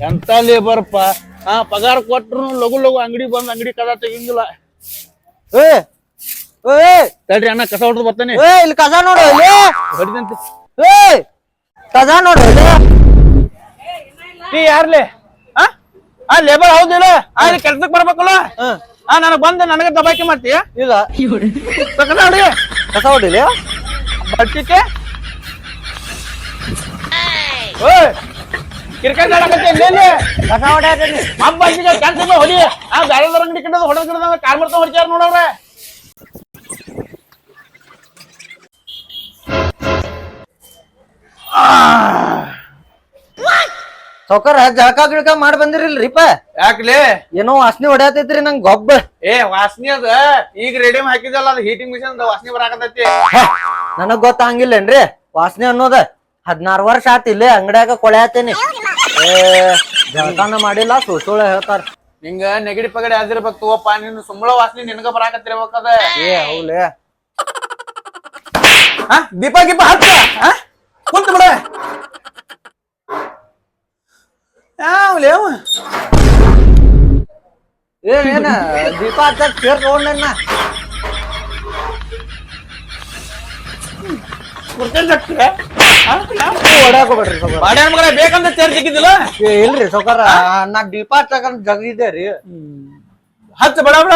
ಎಂತ ಲೇಬರ್ಪ ಹಾ ಪಗಾರ ಕೊಟ್ರು ಲಘು ಲಘು ಅಂಗಡಿ ಬಂದ್ ಅಂಗಡಿ ಕದ ತೆಗಿಂಗಿಲ್ಲ. ಏ ಏ ತಡ್ರಿ ಅಣ್ಣ ಕಸ ಹೊಡೆದು ಬರ್ತಾನೆ. ಏ ಇಲ್ಲಿ ಕಸ ನೋಡು ಇಲ್ಲಿ. ಹೊಡಿದಂತೆ ಏ ಕಸ ನೋಡು ಇಲ್ಲಿ. ನೀ ಯಾರ್ಲೆ? ಆ? ಆ ಲೇಬರ್ ಹೌದಿಲ್ಲ ಆ ಇಲ್ಲಿ ಕೆಲ್ಸಕ್ಕೆ ಬರ್ಬೇಕಲ್ಲ. ಹ್ಮ್. ಆ ನನಗೆ ಬಂದು ನನಗೆ ದಬಾಕಿ ಮಾಡ್ತೀಯ? ಇಲ್ಲ. ಕಸ ಹೊಡಿ. ಕಸ ಹೊಡಿಲಿ ಬರ್ತಿಕ್ಕೆ ಓಯ್ ಕ್ರಿಕೆಟ್ ಆಡಕತ್ತೆ ಇಲ್ಲಿ ಕಸ ಹೊಡ್ಯಾತೀನಿ ಹಬ್ಬ ಈಗ ಕೆಲ್ಸ ಹೊಡಿ. ಆ ಬ್ಯಾರೆದವ್ರ ಅಂಗಡಿ ಕಡೆ ಹೊಡೆದ್ ಕಿಡದ ಕಾರ್ ಮಾಡ್ತಾ ಹೊಡಿತಾರ ನೋಡವ್ರೆ ಸೌಕರ್ ಜಳಕ ಗಿಳಕ ಮಾಡಿ ಬಂದಿರಿಲ್ರಿಪ್ಪ ಯಾಕ್ಲೆ? ಏನೋ ವಾಸನೆ ಹೊಡ್ಯಾತೈತ್ರಿ ನಂಗ್ ಗೊಬ್ಬ. ಏ ವಾಸನೆ ಅದ. ಈಗ ರೇಡಿಯಂ ಹಾಕಿದಲ್ಲ ಅದು ಹೀಟಿಂಗ್ ಮಿಷನ್ ವಾಸನೆ ಬರಾಕತೈತಿ ನನಗ್ ಗೊತ್ತಾಗಿಲ್ಲೇನ್ರಿ? ವಾಸನೆ ಅನ್ನೋದ ಹದಿನಾರು ವರ್ಷ ಆತಿಲ್ಲ ಇಲ್ಲೇ ಕೊಳೆ ಕೊಳ್ಯಾತೇನಿ ಏ ಜಳಕಾನ ಮಾಡಿಲ್ಲ ಸುಳ್ ಸುಳ್ಳು ಹೇಳ್ತಾರ. ನಿಂಗ ನೆಗಡಿ ಪಗಡಿ ಅದಿರ್ಬೇಕು ತಗೋಪ್ಪ ನೀನು ಸುಂಬಳ ವಾಸನೆ ನಿನಗ ಬರಾಕತ್ತಿರ್ಬೇಕದ ಏ ಹೌಲೇ ಹಾ ದೀಪ ಗೀಪ ಹಚ್ಚ ಹಾ ಕುಂತ ಬಿಡ. ಯಾವ್ಲೇ ಅವ? ಏ ಏನ ದೀಪ ಹಚ್ಚ ಸೇರ್ ತಗೊಂಡೇನ ಕುರ್ಚಿ ಜಟ್ರೆ ಹೊಡ್ಯಾಕ ಬಿಡ್ರಿ ಸೌಕರ್ ಬಾಡ್ಯಾನ ಮಗಳ ಬೇಕಂತ ಚೇರ್ ಇಲ್ರಿ ಸೌಕರ ನಾ ದೀಪ ಜಗ ಇದೆ ರೀ. ಹಚ್ಚ ಬಡ ಬಡ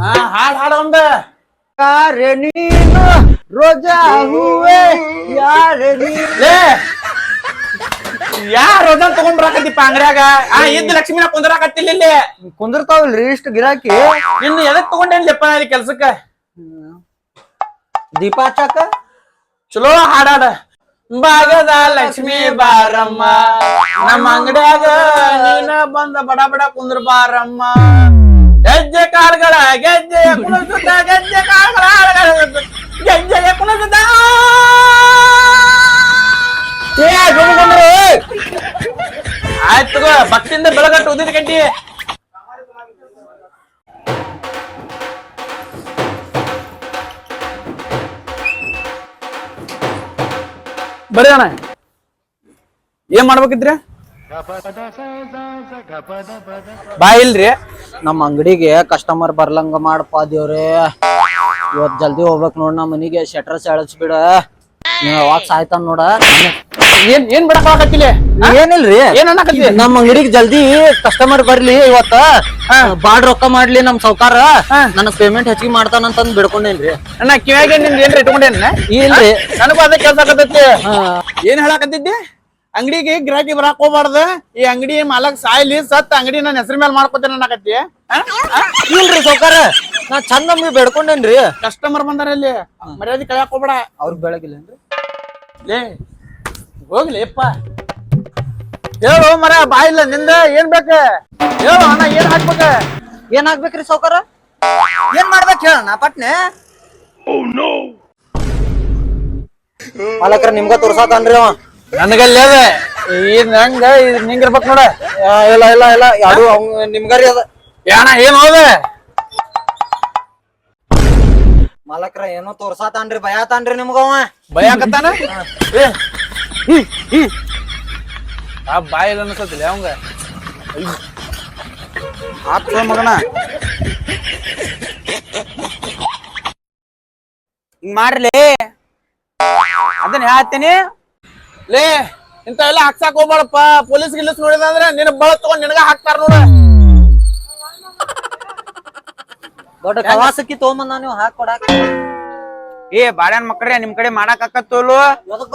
ಹಾ ಹಾಡ್ ಹಾಡ ಒಂದ ಯಾರೆ ನೀನು ರೋಜಾ ಹೂವೆ ಯಾರೆ ನೀನು. ರೋಜಾ ಯಾರು ಅದನ್ನ ತಗೊಂಡ್ ಬರಾಕತ್ತಿಪ್ಪ ಅಂಗಡ್ಯಾಗ? ಆ ಇದ್ದ ಲಕ್ಷ್ಮಿನ ಕುಂದ್ರಾಕತ್ತಿಲ್ಲ ಇಲ್ಲಿ. ಕುಂದಿರ್ತಾವಲ್ರಿ ಇಷ್ಟ ಗಿರಾಕಿ. ಇನ್ನು ಎದಕ್ ತಗೊಂಡೇನ್ಲಿಪ್ಪ ಇಲ್ಲಿ ಕೆಲ್ಸಕ್ಕ? ದೀಪ ಹಚ್ಚಾಕ ಚಲೋ ಹಾಡಾಡ. ಭಾಗದ ಲಕ್ಷ್ಮಿ ಬಾರಮ್ಮ. ನಮ್ಮ ಅಂಗಡಿಯಾಗ ನೀನ ಬಂದ ಬಡ ಬಡ ಕುಂದ್ರ ಬಾರಮ್ಮ. ಗೆಜ್ಜೆ ಕಾಳುಗಳ ಗೆಜ್ಜೆ ಕುಣಿಸುತ್ತ ಗೆಜ್ಜೆ ಕಾಳುಗಳ ಗೆಜ್ಜೆ ಕುಣಿಸುತ್ತ ಆಯ್ತು ಭಕ್ತಿಯಿಂದ ಬೆಳಗಟ್ಟು ಉದಿದ ಗಂಟಿ. ಬರ್ರಿ ಅಣ್ಣ ಏನ್ ಮಾಡ್ಬೇಕಿದ್ರಿ? ಬಾ ಇಲ್ರಿ. ನಮ್ಮ ಅಂಗಡಿಗೆ ಕಸ್ಟಮರ್ ಬರ್ಲಂಗ ಮಾಡಪ್ಪ ದೇವ್ರೆ. ಇವತ್ ಜಲ್ದಿ ಹೋಗ್ಬೇಕು ನೋಡ್ ನಮ್ಮ ಮನಿಗೆ ಶೆಟ್ರಸ್ ಬಿಡ. ಅವಾಗ ಸಾಯ್ತಾನ ನೋಡ. ಏನ್ ಏನ್ ಬಿಡಕ್ಕಾಗತ್ತಿಲ್ಲ ಏನಿಲ್ರಿ? ಏನ್ ಅನ್ನಕತ್ತಿ? ನಮ್ಮ ಅಂಗಡಿಗೆ ಜಲ್ದಿ ಕಸ್ಟಮರ್ ಬರ್ಲಿ ಇವತ್ತ. ಬಾಡ್ ರೊಕ್ಕ ಮಾಡ್ಲಿ ನಮ್ ಸೌಕಾರ ನನಗ್ ಪೇಮೆಂಟ್ ಹೆಚ್ಚಿಗೆ ಮಾಡ್ತಾನಂತಂದ್ ಬಿಡ್ಕೊಂಡೇನ್ರಿ. ಅಣ್ಣ ಕಿವ್ಯಾಗ ನಿಮ್ದು ಏನ್ರಿ ಇಟ್ಕೊಂಡೇನ? ಇಲ್ರಿ. ನನಗೂ ಅದೇ ಕೆಲ್ಸ ಆಗತೈತಿ. ಏನ್ ಹೇಳಾಕತ್ತಿದ್ದಿ? ಅಂಗಡಿಗೆ ಗಿರಾಕಿ ಬರಾಕ್ ಹೋಗ್ಬಾರ್ದ. ಈ ಅಂಗಡಿ ಮಾಲಕ್ ಸಾಯ್ಲಿ ಸತ್ ಅಂಗಡಿ ನನ್ನ ಹೆಸರು ಮೇಲೆ ಮಾಡ್ಕೊತೇನೆ ಅನ್ನಕತ್ತಿ. ಇಲ್ರಿ ಸೌಕಾರ ನಾ ಚಂದ ನಮ್ಗೆ ಬೇಡ್ಕೊಂಡೇನ್ರಿ. ಕಸ್ಟಮರ್ ಬಂದಾರ ಇಲ್ಲಿ. ಮರ್ಯಾದೆ ಕಳ್ಯಾಕ್ ಹೋಗ್ಬೇಡ. ಅವ್ರಿಗೆ ಬೆಳಗಿಲ್ಲೇನ್ರಿ ಲೇ ಹೋಗ್ಲಿ ಅಪ್ಪ. ಹೇಳು ಮರ ಬಾಯಿಲ್ಲ ನಿಂದ ಏನ್ ಬೇಕ? ಹೇಳು ಅಣ್ಣ ಏನ್ ಹಾಕ್ಬೇಕ? ಏನ್ ಹಾಕ್ಬೇಕ್ರಿ ಸೌಕರ ಏನ್ ಮಾಡ್ಬೇಕ ಹೇಳಣ್ಣ ಪಟ್ನೆ? ಮಾಲಕ್ರ ನಿಮ್ಗ ತೋರ್ಸಾತಾನ್ರಿ ಅವ. ನನ್ಗಲ್ಲಿ ಅದ. ಇದ್ ನಂಗ ಇದ್ ನಿಂಗಿರ್ಬೇಕ್ ನೋಡ. ಆ, ಇಲ್ಲ ಇಲ್ಲ ಇಲ್ಲ ಯಾರು ಅವ್ನ ನಿಮ್ಗರಿ ಅದ. ಏನ ಏನ್ ಹೋದ? ಮಾಲಕ್ರ ಏನೋ ತೋರ್ಸಾತಾನ್ರಿ ನಿಮ್ಗ ಅವ. ಭಯ ಆಗತ್ತಾನ ಏ. ಆ ಬಾಯಿಲ್ಲ ಅನ್ಸತ್ತಿಲ್ಲ ಅವಂಗ. ಆತ್ಮ ಮಗನ. ಹಿಂಗ್ ಮಾಡ್ಲಿ. ಅದನ್ನ ಹೇಳ್ತೀನಿ. ಲೇ ಇಂತ ಎಲ್ಲ ಹಾಕ್ಸಾಕ್ ಹೋಗ್ಬಾಳಪ್ಪ ಪೊಲೀಸ್ ಗಿಲೀಸ್ ನೋಡಿದ ಅಂದ್ರೆ ನಿನ್ನ ಬಳ ತಗೊಂಡ್ ನಿನಗ ಹಾಕ್ತಾರ ನೋಡ. ದೊಡ್ಡ ಕವಾಸಕ್ಕಿ ತಗೊಂಬಂದ ನೀವು ಹಾಕ್ ಕೊಡಾಕ. ಏ ಬಾಡ್ಯಾನ್ ಮಕ್ಕಳೇ ನಿಮ್ ಕಡೆ ಮಾಡಕ್ ಆಕತ್ತೋಲು. ಎದಕ್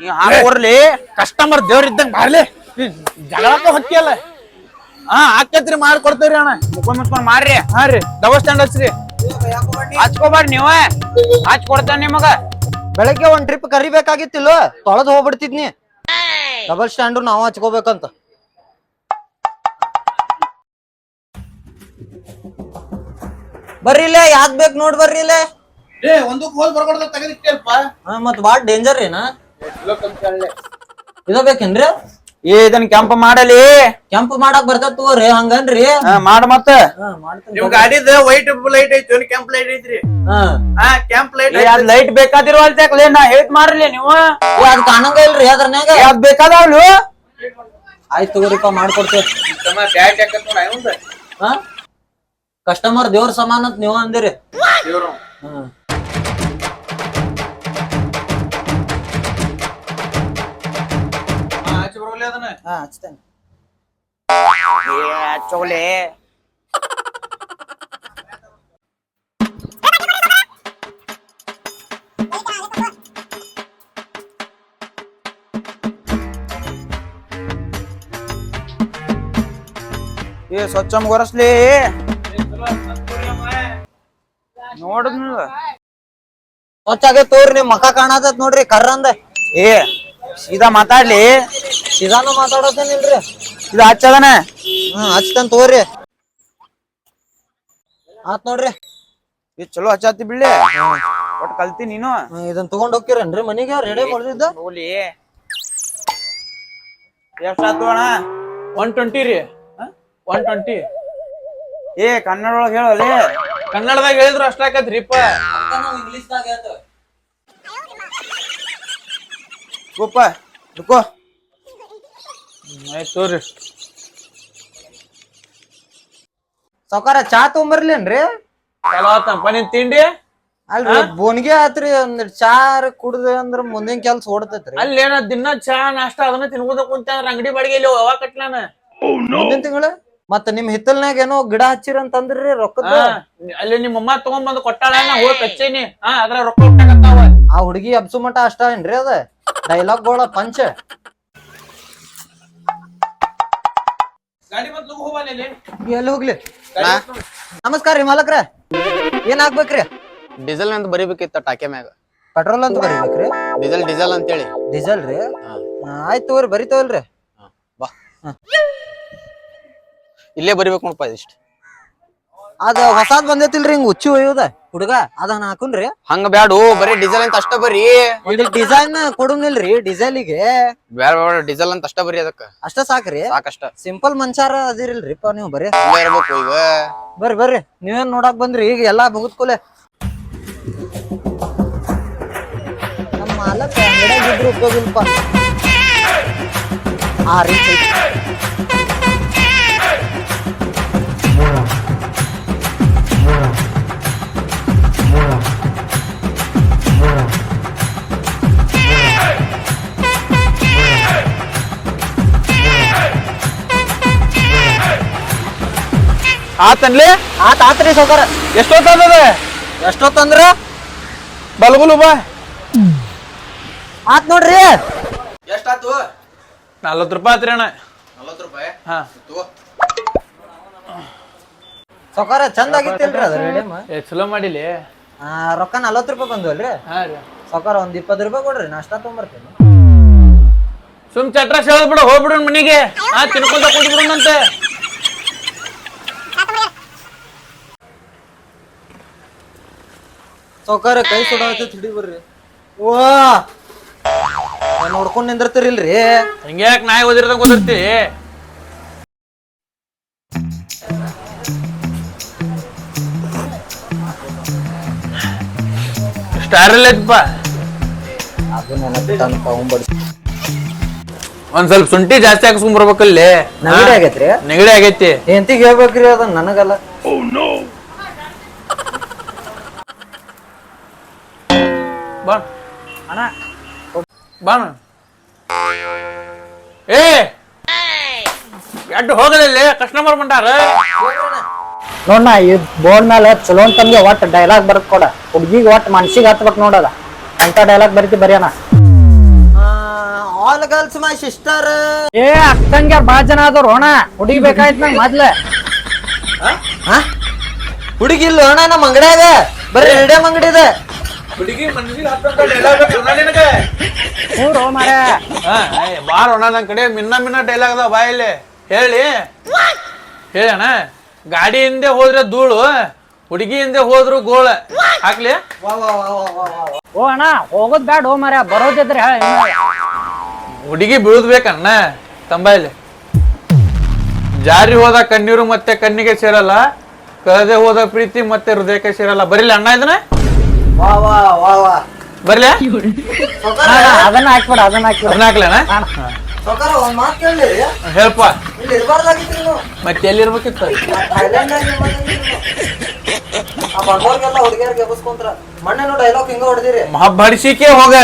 ನೀವ್ ಹಾಕೋರ್ಲಿ ಕಸ್ಟಮರ್ ದೇವ್ರ ಇದ್ದಂಗ ಬಾರ್ಲಿ. ಜಗಳಕ್ಕ ಅಲ್ಲ ಹಾ ಹಾಕತ್ರಿ ಮಾರಿ ಕೊಡ್ತೇವ್ರಿ ಅಣ್ಣ. ಮುಖ ಮುಚ್ಕೊಂಡ್ ಮಾರ್ರಿ. ಹಾ ರೀ. ಡಬಲ್ ಸ್ಟ್ಯಾಂಡ್ ಹಚ್ರಿ ಹಚ್ಕೋಬಾರ್ರಿ ನೀವ. ಹಚ್ ಕೊಡ್ತೇನೆ ನಿಮಗ. ಬೆಳಗ್ಗೆ ಒಂದ್ ಟ್ರಿಪ್ ಕರಿಬೇಕಾಗಿತ್ತಿಲ್ಲ? ತೊಳೆದ್ ಹೋಗ್ಬಿಡ್ತಿದ್ನಿ. ಡಬಲ್ ಸ್ಟ್ಯಾಂಡು ನಾವು ಹಚ್ಕೋಬೇಕಂತ. ಬರ್ರಿಲೆ ಯಾಕ್ ಬೇಕು ನೋಡ್ ಬರ್ರಿಲೆ. ಏ ಒಂದು ಹೋಲ್ ಬರ್ಬಾರ್ದು ತೆಗೆದಿಟ್ಟಲ್ಪ ಹಾ ಮತ್ ಬಾಳ ಡೇಂಜರ್ ಏನ? ಇದ ಬೇಕೇನ್ರಿ? ಏ ಇದನ್ ಕೆಂಪ ಮಾಡಲಿ. ಕೆಂಪ್ ಮಾಡಕ್ ಬರ್ತದ ತಗೋರಿ ಹಂಗನ್ರಿ? ಹಾ, ಮಾಡ ಮತ್ತ. ಹಾ ಮಾಡ್ತೀನಿ ನಿಮ್ ಗಾಡಿದ ವೈಟ್ ಲೈಟ್ ಐತಿ ಕೆಂಪ್ ಲೈಟ್ ಐತ್ರಿ. ಹಾ. ಹಾ ಕೆಂಪ್ ಲೈಟ್ ಏ, ಅದ್ ಲೈಟ್ ಬೇಕಾದಿರುವಲ್ತೇಕ್ಲೆ ನಾ ಹೇಳ್ ಮಾಡ್ಲಿ ನೀವು. ಏ, ಅದ್ ಕಾಣಂಗ ಇಲ್ರಿ ಅದ್ರನ್ಯಾಗ? ಏ, ಅದ್ ಬೇಕಾದವ್ಲು ಆಯ್ತ್ ತಗೋರಿಪ್ಪ ಬ್ಯಾಟ್ ನೋಡ ಅವಂದ. ಹಾ? ಕಸ್ಟಮರ್ ದೇವ್ರ ಸಮಾನ ಅಂತ ನೀವು ಅಂದಿರಿ. ಇವ್ರು ಹ್ಮ್ ಹಾ. ಅದನ್ನ. ಏ ಸ್ವಚ್ಛ ಗೊರಸ್ಲಿ ನೋಡಿದ್ನಲ್ಲ ಸ್ವಚ್ಛಾಗೆ ತೋರಿ, ನಿಮ್ ಮಕ ಕಾಣತತ್ ನೋಡ್ರಿ, ಕರ್ರಂದ. ಏ, ಸೀದಾ ಮಾತಾಡ್ಲಿ. ಸಿದಾನು ಮಾತಾಡತೇನಿಲ್ರಿ ಇದು ಹಚ್ಚದನ. ಹ್ಮ್ ಹಚ್ತೇನ್ ತಗೋರಿ. ಆತ್ ನೋಡ್ರಿ. ಇದು ಚಲೋ ಹಚ್ಚಾತಿ ಬಿಡ್ಲಿ. ಒಟ್ ಕಲ್ತಿ ನೀನು. ಹ್ಮ್, ಇದನ್ ತಗೊಂಡ್ ಹೋಗ್ತೀರೇನ್ರಿ ಮನೆಗೆ? ರೆಡಿ ಮಾಡ್ದಿದ್ದ ಹೋಗ್ಲಿ. ಎಷ್ಟಾತು ಅಣ್ಣ? ಒನ್ ಟ್ವೆಂಟಿ ರೀ. ಒನ್ ಟ್ವೆಂಟಿ ಏ ಕನ್ನಡ ಒಳಗ್ ಹೇಳಲಿ ಕನ್ನಡದಾಗ ಹೇಳಿದ್ರು ಅಷ್ಟಾಕತ್ರಿಪ್ಪ ಗೋಪ ದುಕೋ ಆಯ್ತು ತೋರಿ. ಸಾವ್ಕಾರ ಚಾ ತೊಂಬರ್ಲೇನ್ರಿ ಚಲೋ ಆತಪ್ಪ ನಿನ್ ತಿಂಡಿ? ಅಲ್ರಿ ಬೋನ್ಗೆ ಆತ್ರಿ ಒಂದ್ ಚಾ ಕುಡ್ದ ಅಂದ್ರ ಮುಂದಿನ ಕೆಲ್ಸ ಓಡ್ತೈತ್ರಿ. ಅಲ್ಲಿ ಏನ ದಿನ ಚಾ ನಾಷ್ಟ ಅದನ್ನ ತಿನ್ಬೋದ ಕುಂತ ಅಂಗಡಿ ಬಾಡಿಗೆ ಇಲ್ಲಿ ಅವ ಕಟ್ಲಾನ ಮುಂದಿನ ತಿಂಗಳ? ಮತ್ತ ನಿಮ್ ಹಿತ್ತಲ್ನಾಗ ಏನೋ ಗಿಡ ಹಚ್ಚಿರಂತಂದ್ರಿ ರೊಕ್ಕದ? ಹಾ, ಅಲ್ಲಿ ನಿಮ್ಮ ಅಮ್ಮ ತಗೊಂಡ್ ಕೊಟ್ಟಾಳ ನಾ ಹೋಗಿ ಕಚ್ಚೇನಿ. ಹಾ ಅದ್ರ ರೊಕ್ಕ ಹುಟ್ಟಾಕತ್ತಾವ ಆ ಹುಡುಗಿ ಅಬ್ಸು ಮಟ ಅಷ್ಟ ಏನ್ರಿ ಅದ? ಡೈಲಾಗ್ ಗೋಳ ಪಂಚ ಗಾಡಿ ಎಲ್ಲಿ ಹೋಗ್ಲಿ? ನಮಸ್ಕಾರ ರೀ ಮಾಲಕ್ರ. ಏನ್ ಹಾಕ್ಬೇಕ್ರಿ ಡೀಸೆಲ್ ಅಂತ ಬರಿಬೇಕಿತ್ತ ಟಾಕೆ ಮ್ಯಾಗ. ಪೆಟ್ರೋಲ್ ಅಂತ ಬರೀಬೇಕ್ರಿ? ಡೀಸೆಲ್ ಡೀಸೆಲ್ ಅಂತೇಳಿ. ಡೀಸೆಲ್ ರೀ? ಆಯ್ತ್ ತಗೋರಿ ಬರಿತೇವಲ್ರಿ ಬಾ. ಇಲ್ಲೇ ಬರಿಬೇಕು ನೋಡಪ್ಪ ಇಷ್ಟ ಅದ ಹೊಸಾದ್ ಬಂದೈತಿಲ್ರಿ ಹಿಂಗ್ ಹುಚ್ಚಿ ಒಯ್ಯೋದ? ಹುಡುಗ ಅದನ್ನ ಹಾಕುನ್ರಿ. ಹಂಗ ಬ್ಯಾಡು ಬರೀ ಡೀಸೆಲ್ ಅಂತ ಅಷ್ಟ ಬರಿ. ಡಿಸೈನ್ ಕೊಡುನಿಲ್ರಿ ಡಿಸೈಲಿಗೆ ಬ್ಯಾಡ ಬ್ಯಾಡ ಡೀಸೆಲ್ ಅಂತ ಅಷ್ಟ ಬರಿ ಅದಕ್ಕ. ಅಷ್ಟ ಸಾಕ್ರಿ. ಸಾಕಷ್ಟ. ಸಿಂಪಲ್ ಮನ್ಸಾರ ಅದಿರಿಲ್ರಿಪ್ಪ ನೀವು ಬರೀ. ಇಲ್ಲೇ ಇರ್ಬೇಕು ಈಗ. ಬರ್ರಿ ಬರ್ರಿ. ನೀವೇನ್ ನೋಡಕ್ ಬಂದ್ರಿ ಈಗ ಎಲ್ಲಾ ಮುಗಿದ್ಕೊಲೆ ನಮ್ಮ ಮಾಲಕ ಅಂಗಡ್ಯಾಗ ಇದ್ರು ಉಪಯೋಗಿಲ್ಪ. ಆ ರೀ ಆತನ್ಲಿ? ಆತ ಆತ್ರಿ ಸೌಕರ ಎಷ್ಟೊತ್ತದ ಎಷ್ಟೊತ್ತಂದ್ರ? ಬಲ್ಗುಲು ಬಾ. ಆತ್ ನೋಡ್ರಿ. ಎಷ್ಟಾತು? ನಲ್ವತ್ತು ರೂಪಾಯಿ ಆತ್ರಿ ಅಣ್ಣ. ನಲ್ವತ್ತು ರೂಪಾಯಿ? ಹಾ. ಸೌಕರ ಚಂದ ಆಗಿತ್ತಿಲ್ರಿ ಅದ ರೇಡಿಯಮ್ ಏ ಚಲೋ ಮಾಡಿಲಿ. ರೊಕ್ಕ ನಲ್ವತ್ತು ರೂಪಾಯಿ ಬಂದ್ವಲ್ರಿ ಹಾ ರೀ. ಸೌಕರ ಒಂದ್ ಇಪ್ಪತ್ತು ರೂಪಾಯಿ ಕೊಡ್ರಿ ನಾಷ್ಟ ತೊಗೊಂಬರ್ತೀನಿ. ಸುಮ್ ಚಟ್ರ ಹೇಳದ್ ಬಿಡು ಹೋಗ್ಬಿಡು ಮನಿಗೆ. ಹಾ ತಿನ್ಕೊಂತ ಕುಂತ್ಬಿಡುನಂತೆ ಸೌಕರ್ಯ ಕೈ ಸುಡಾತ ಹಿಡಿ ಬರ್ರಿ. ಓ! ನೋಡ್ಕೊಂಡ್ ನಿಂದಿರ್ತೀರಿಲ್ರಿ. ಹಿಂಗ್ಯಾಕ್ ನಾಯಿ ಓದಿರ್ದಂಗ ಓದಿರ್ತಿ? ಸ್ಟಾರ್ ಇಲ್ಲ ಐತಪ್ಪ ಅದು ಒಂದ್ ಸ್ವಲ್ಪ ಶುಂಠಿ ಜಾಸ್ತಿ ಹಾಕಿಸ್ಕೊಂಡ್ ಬರ್ಬೇಕಲ್ಲಿ. ನೆಗಡಿ ಆಗೈತ್ರಿ? ನೆಗಡಿ ಆಗೈತಿ. ಹೆಂತಿಗೆ ಹೇಳ್ಬೇಕ್ರಿ ಅದ ನನಗಲ್ಲ. ಬಾ ಅಣ್ಣ ಬಾಣ ಏ ಎಡ್ಡು ಹೋಗಲಿಲ್ಲ ಕಸ್ಟಮರ್ ಬಂದಾರ ನೋಡ್ನ ಈ ಬೋರ್ಡ್ ಮೇಲೆ ಚಲೋ ಅಂತಂಗೆ ಒಟ್ಟು ಡೈಲಾಗ್ ಬರ್ದ್ ಕೊಡ. ಹುಡ್ಗಿಗೆ ಒಟ್ಟು ಮನ್ಸಿಗೆ ಹತ್ಬೇಕು ನೋಡದ ಅಂತ ಡೈಲಾಗ್ ಬರೀತಿ ಬರೆಯೋಣ ಆಲ್ ಗರ್ಲ್ಸ್ ಮೈ ಸಿಸ್ಟರ್ ಏ ಅಕ್ಕಂಗ್ಯಾರ ಭಾಳ ಜನ ಆದವ್ರು ಅಣ್ಣ. ಹುಡುಗಿ ಬೇಕಾಯ್ತು ನಂಗೆ ಮೊದ್ಲೆ. ಹುಡುಗಿ ಇಲ್ಲ ಅಣ್ಣ ನಮ್ಮ ಅಂಗಡ್ಯಾಗ. ಬರೀ ರೇಡಿಯಂ ಅಂಗಡಿ ಇದೆ. ಹುಡುಗಿ ಮನ್ಸಿಗೆ ಹತ್ತಂತ ಡೈಲಾಗ್ ನಿನಗೆ ಹ್ಞೂ ಮಾರ. ಬಾರ ಅಣ್ಣ ಕಡೆ ಮಿನ್ನ ಮಿನ್ನ ಡೈಲಾಗ್ ಅದ ಬಾಯಲ್ಲಿ ಹೇಳಿ. ಹೇಳಿ ಹೇಳಣ್ಣ ಗಾಡಿ ಹಿಂದೆ ಹೋದ್ರೆ ಧೂಳು ಹುಡುಗಿ ಹಿಂದೆ ಹೋದ್ರು ಗೋಳ. ಹಾಕ್ಲಿ. ಓ ಅಣ್ಣ ಹೋಗೋದ್ ಬ್ಯಾಡ ಓ ಮಾರ ಬರೋದಿದ್ರೆ ಹೇಳ ಹುಡುಗಿ ಬೀಳ್ಬೇಕಣ್ಣ ತಂಬಾಯ್ಲಿ ಜಾರಿ ಹೋದ ಕಣ್ಣೀರು ಮತ್ತೆ ಕಣ್ಣಿಗೆ ಸೇರಲ್ಲ ಕಳೆದೇ ಹೋದ ಪ್ರೀತಿ ಮತ್ತೆ ಹೃದಯಕ್ಕೆ ಸೇರಲ್ಲ. ಬರೀಲಿ ಅಣ್ಣ ಇದನ್ನ? ವಾ ವಾ ವಾ ವಾ. ಬರ್ಲಿ? ಹಾ, ಅದನ್ನ ಹಾಕ್ಬಿಡ ಅದನ್ನ ಹಾಕ್ಬಿಡ. ಅದನ್ನ ಹಾಕ್ಲೇನ ಸೌಕಾರ ಒಂದ್ ಮಾತು ಕೇಳಿ ಹೇಳಪ್ಪ ಇಲ್ಲಿ ಇರ್ಬಾರ್ದಾಗಿತ್ರಿ ನೀವು. ಮತ್ತೆ ಎಲ್ಲಿರ್ಬೇಕಿತ್ತು? ಥೈಲ್ಯಾಂಡ್ನಾಗ ಆ ಬಂಡವಾರ್ಗೆಲ್ಲ ಹುಡುಗಿಯರ್ಗೆ ಎಬ್ಬಿಸ್ಕೊಂತ್ರ. ಮೊನ್ನೆ ಡೈಲಾಗ್ ಹಿಂಗ ಹೊಡೆದಿರಿ. ಬಡಿಸಿಕೆ ಹೋಗ.